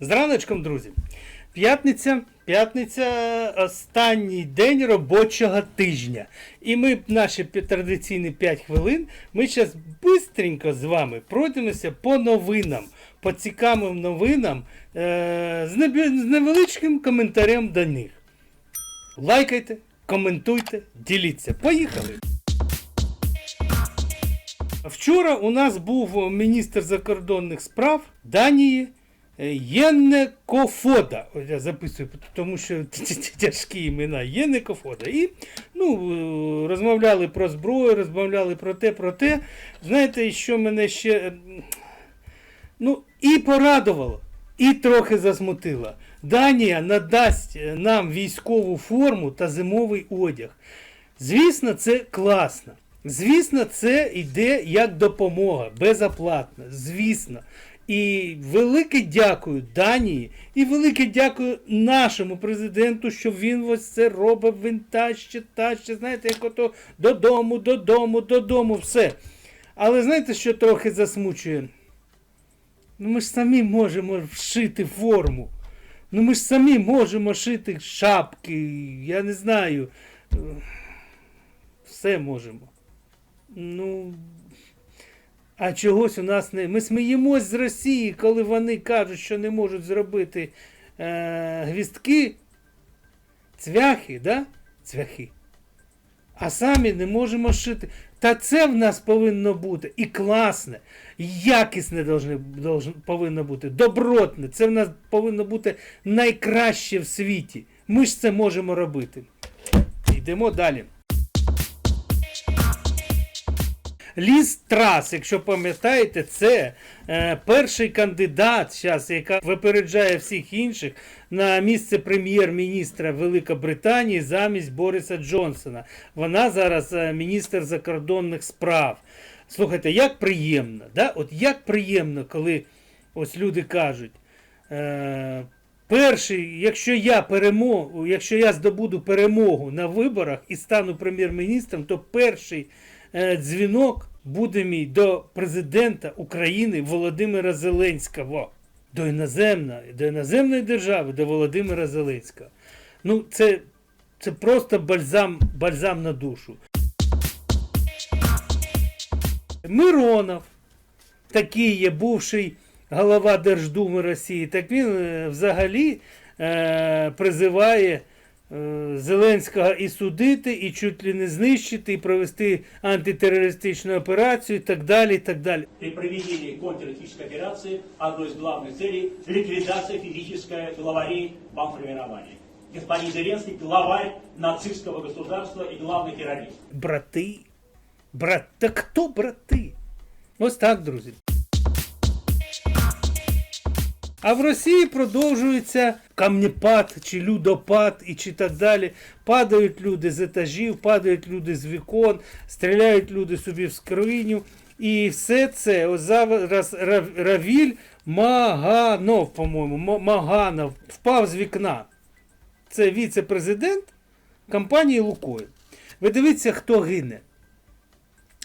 З раночком, друзі. П'ятниця, п'ятниця останній день робочого тижня. І ми наші традиційні 5 хвилин. Ми зараз швидко з вами пройдемося по новинам, по цікавим новинам е- з невеличким коментарем до них. Лайкайте, коментуйте, діліться. Поїхали! Вчора у нас був міністр закордонних справ Данії е, Єнне Кофода. Ось я записую, тому що тяжкі імена Єнне Кофода. І ну, е, розмовляли про зброю, розмовляли про те, про те. Знаєте, що мене ще е, ну, і порадувало, і трохи засмутило. Данія надасть нам військову форму та зимовий одяг. Звісно, це класно. Звісно, це йде як допомога, безоплатно. Звісно. І велике дякую Данії, і велике дякую нашому президенту, що він ось це робить, він таще, таще, знаєте, як ото додому, додому, додому, все. Але знаєте, що трохи засмучує? Ну ми ж самі можемо вшити форму. Ну ми ж самі можемо шити шапки, я не знаю. Все можемо. Ну. А чогось у нас не. Ми сміємось з Росії, коли вони кажуть, що не можуть зробити е, гвістки, цвяхи, да? Цвяхи. А самі не можемо шити. Та це в нас повинно бути і класне, і якісне повинно бути, добротне. Це в нас повинно бути найкраще в світі. Ми ж це можемо робити. Йдемо далі. Ліз Трас, якщо пам'ятаєте, це е, перший кандидат, зараз, яка випереджає всіх інших на місце прем'єр-міністра Великобританії замість Бориса Джонсона. Вона зараз е, міністр закордонних справ. Слухайте, як приємно, да? От як приємно, коли ось люди кажуть. Е, Перший, якщо я перемогу, якщо я здобуду перемогу на виборах і стану прем'єр-міністром, то перший е, дзвінок буде мій до президента України Володимира Зеленського. До іноземної, до іноземної держави, до Володимира Зеленського. Ну, це, це просто бальзам, бальзам на душу. Миронов, такий є бувший голова Держдуми Росії, так він е, взагалі е, призиває Зеленського і судити, і чуть ли не знищити, і провести антитерористичну операцію, і так далі. і так далі. При проведении контртеррористической операции одной из главных целей – ликвидация физической главарей бандформирования. Господин Зеленский – главарь нацистского государства и главный террорист. Брати. Брат. Та хто брати? Ось так, друзі. А в Росії продовжується камнепад чи людопад і чи так далі. Падають люди з етажів, падають люди з вікон, стріляють люди собі в скриню. І все це ось зараз Равіль Маганов, по-моєму, Ма- Маганов впав з вікна. Це віце-президент компанії Лукойл. Ви дивіться, хто гине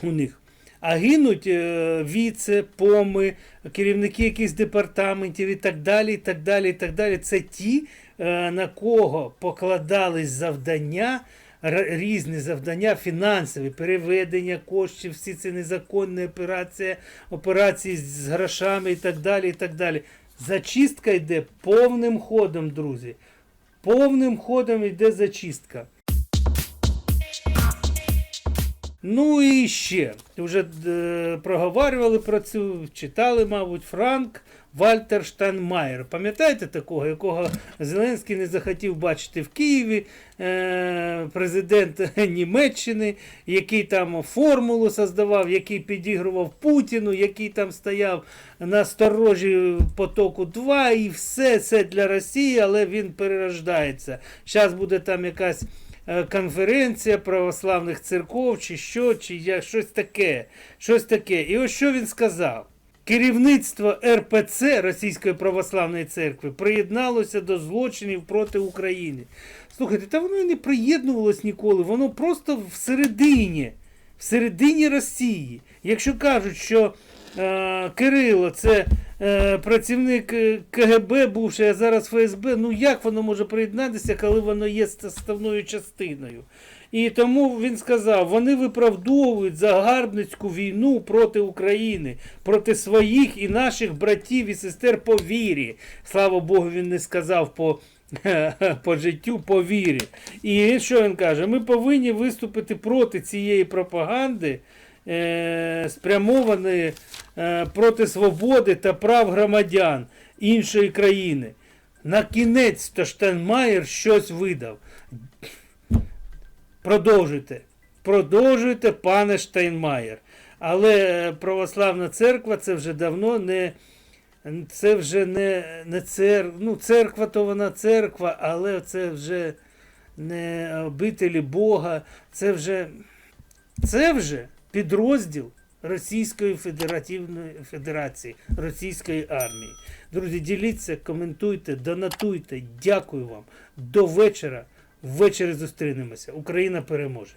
у них. А гинуть е, віце, поми, керівники якихось департаментів і так далі. і так далі, і так далі. Це ті, е, на кого покладались завдання, різні завдання, фінансові, переведення коштів, всі ці незаконні операції, операції з грошами і так далі. і так далі. Зачистка йде повним ходом, друзі. Повним ходом йде зачистка. Ну і ще вже е, проговорювали про цю, читали, мабуть, Франк Вальтер Штайнмаєр. Пам'ятаєте такого, якого Зеленський не захотів бачити в Києві, е, президент Німеччини, який там формулу создавав, який підігрував Путіну, який там стояв на сторожі потоку 2 і все це для Росії, але він перерождається. Зараз буде там якась конференція православних церков, чи що, чи я, щось таке. Щось таке. І ось що він сказав. Керівництво РПЦ Російської православної церкви приєдналося до злочинів проти України. Слухайте, та воно і не приєднувалось ніколи, воно просто всередині, всередині Росії. Якщо кажуть, що е, Кирило, це е, працівник е, КГБ бувший, а зараз ФСБ. Ну як воно може приєднатися, коли воно є составною частиною? І тому він сказав: вони виправдовують загарбницьку війну проти України, проти своїх і наших братів і сестер по вірі. Слава Богу, він не сказав по, по життю, по вірі. І що він каже? Ми повинні виступити проти цієї пропаганди, е, спрямованої е, проти свободи та прав громадян іншої країни. На кінець то Штайнмаєр щось видав. Продовжуйте. Продовжуйте, пане Штайнмаєр. Але е, православна церква це вже давно не. Це вже не, не цер... ну, церква, то вона церква, але це вже не обителі Бога, це вже, це вже підрозділ Російської Федеративної Федерації, Російської армії. Друзі, діліться, коментуйте, донатуйте. Дякую вам. До вечора. Ввечері зустрінемося. Україна переможе.